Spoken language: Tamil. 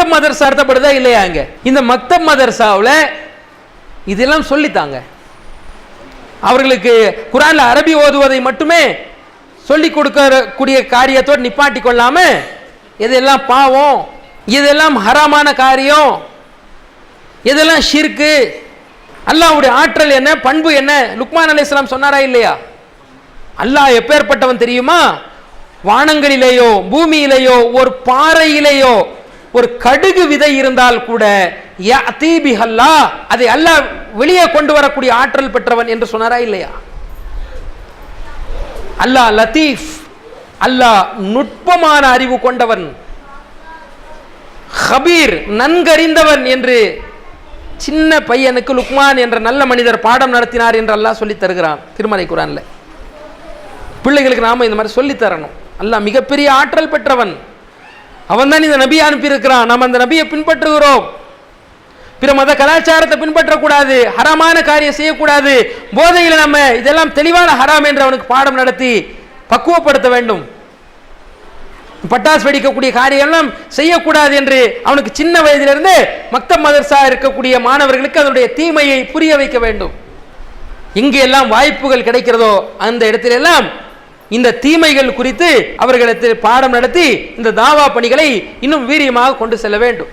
மக்தப் மதரசா அர்த்தப்படுதா இல்லையா அங்கே இந்த மக்தப் மதரசாவில் இதெல்லாம் சொல்லித்தாங்க. அவர்களுக்கு குரானில் அரபி ஓதுவதை மட்டுமே சொல்லி கொடுக்கக்கூடிய காரியத்தோடு நிப்பாட்டி கொள்ளாம இதெல்லாம் பாவம் இதெல்லாம் ஹராமான காரியம் இதெல்லாம் ஷிர்கு அல்லாவுடைய ஆற்றல் என்ன பண்பு என்ன? லுக்மான் அலைஹிஸ்ஸலாம் சொன்னாரா இல்லையா? அல்லாஹ் எப்பேற்பட்டவன் தெரியுமா? வானங்களிலேயோ பூமியிலேயோ ஒரு பாறையிலேயோ ஒரு கடுகு விதை இருந்தால் கூட யஅதி அதை அல்லாஹ் வெளியே கொண்டு வரக்கூடிய ஆற்றல் பெற்றவன் என்று சொன்னாரா இல்லையா? அல்லாஹ் லத்தீஃப் அல்லாஹ் நுட்பமான அறிவு கொண்டவன் ஹபீர் நன்கறிந்தவன் என்று சின்ன பையனுக்கு லுக்மான் என்ற நல்ல மனிதர் பாடம் நடத்தினார் என்று அல்லாஹ் சொல்லி தருகிறான் திருமலை குரான்ல. பிள்ளைகளுக்கு நாம இந்த மாதிரி சொல்லி தரணும். அல்லாஹ் மிகப்பெரிய ஆற்றல் பெற்றவன். அவன் தான் இந்த நபியை அனுப்பியிருக்கிறான். நாம் அந்த நபியை பின்பற்றுகிறோம். பிற மத கலாச்சாரத்தை பின்பற்றக்கூடாது. ஹராமான காரியம் செய்யக்கூடாது. போதையில் நம்ம இதெல்லாம் தெளிவான ஹராம் என்று அவனுக்கு பாடம் நடத்தி பக்குவப்படுத்த வேண்டும். பட்டாசு வெடிக்கக்கூடிய காரியம்லாம் செய்யக்கூடாது என்று அவனுக்கு சின்ன வயதிலிருந்து மக்த மதர்சா இருக்கக்கூடிய மாணவர்களுக்கு அதனுடைய தீமையை புரிய வைக்க வேண்டும். எங்கே எல்லாம் வாய்ப்புகள் கிடைக்கிறதோ அந்த இடத்திலெல்லாம் இந்த தீமைகள் குறித்து அவர்களிடத்தில் பாடம் நடத்தி இந்த தாவா பணிகளை இன்னும் வீரியமாக கொண்டு செல்ல வேண்டும்.